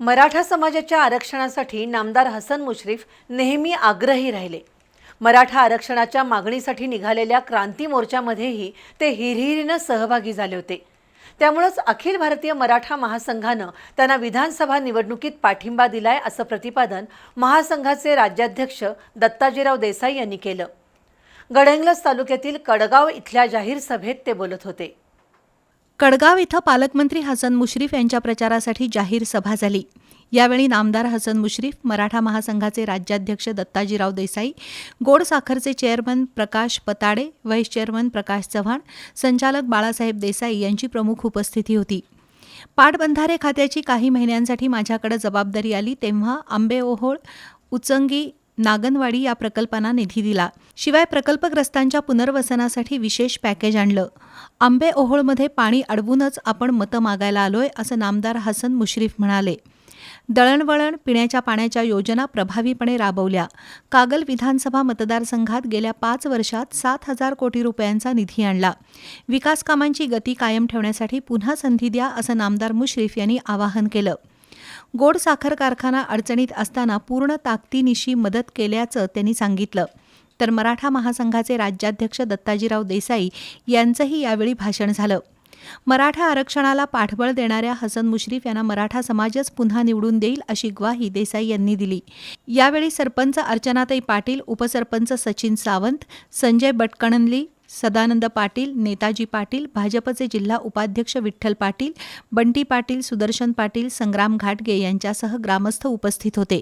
मराठा समाजाच्या आरक्षणासाठी नामदार हसन मुश्रीफ नेहमी आग्रही राहिले. मराठा आरक्षणाच्या मागणीसाठी निघालेल्या क्रांती मोर्चामध्येही ते हिरहिरीनं सहभागी झाले होते. त्यामुळंच अखिल भारतीय मराठा महासंघानं त्यांना विधानसभा निवडणुकीत पाठिंबा दिलाय असं प्रतिपादन महासंघाचे राज्याध्यक्ष दत्ताजीराव देसाई यांनी केलं. गडहिंग्लज तालुक्यातील कडगाव इथल्या जाहीर सभेत ते बोलत होते. कडगाव इथं पालकमंत्री हसन मुश्रीफ यांच्या प्रचारासाठी जाहीर सभा झाली. यावेळी नामदार हसन मुश्रीफ मराठा महासंघाचे राज्याध्यक्ष दत्ताजीराव देसाई गोड साखरचे chairman Prakash Patade vice chairman Prakash Chavan संचालक बाळासाहेब देसाई यांची प्रमुख उपस्थिती होती. पाटबंधारे खात्याची काही महिन्यांसाठी माझ्याकडे जबाबदारी आली तेव्हा आंबेओहोळ उचंगी नागनवाडी या प्रकल्पांना निधी दिला. शिवाय प्रकल्पग्रस्तांच्या पुनर्वसनासाठी विशेष पॅकेज आणलं. आंबे ओहोळमध्ये पाणी अडवूनच आपण मतं मागायला आलोय असं नामदार हसन मुश्रीफ म्हणाले. दळणवळण पिण्याच्या पाण्याच्या योजना प्रभावीपणे राबवल्या. कागल विधानसभा मतदारसंघात गेल्या पाच वर्षात सात हजार कोटी रुपयांचा निधी आणला. विकास कामांची गती कायम ठेवण्यासाठी पुन्हा संधी द्या असं नामदार मुश्रीफ यांनी आवाहन केलं. गोड साखर कारखाना अडचणीत असताना पूर्ण ताकदीनिशी मदत केल्याचं त्यांनी सांगितलं. तर मराठा महासंघाचे राज्याध्यक्ष दत्ताजीराव देसाई यांचंही यावेळी भाषण झालं. मराठा आरक्षणाला पाठबळ देणाऱ्या हसन मुश्रीफ यांना मराठा समाजच पुन्हा निवडून देईल अशी ग्वाही देसाई यांनी दिली. यावेळी सरपंच अर्चनाताई पाटील उपसरपंच सचिन सावंत संजय बटकणनली सदानंद पाटील नेताजी पाटील भाजपचे जिल्हा उपाध्यक्ष विठ्ठल पाटील बंटी पाटील सुदर्शन पाटील संग्राम घाटगे यांच्यासह ग्रामस्थ उपस्थित होते.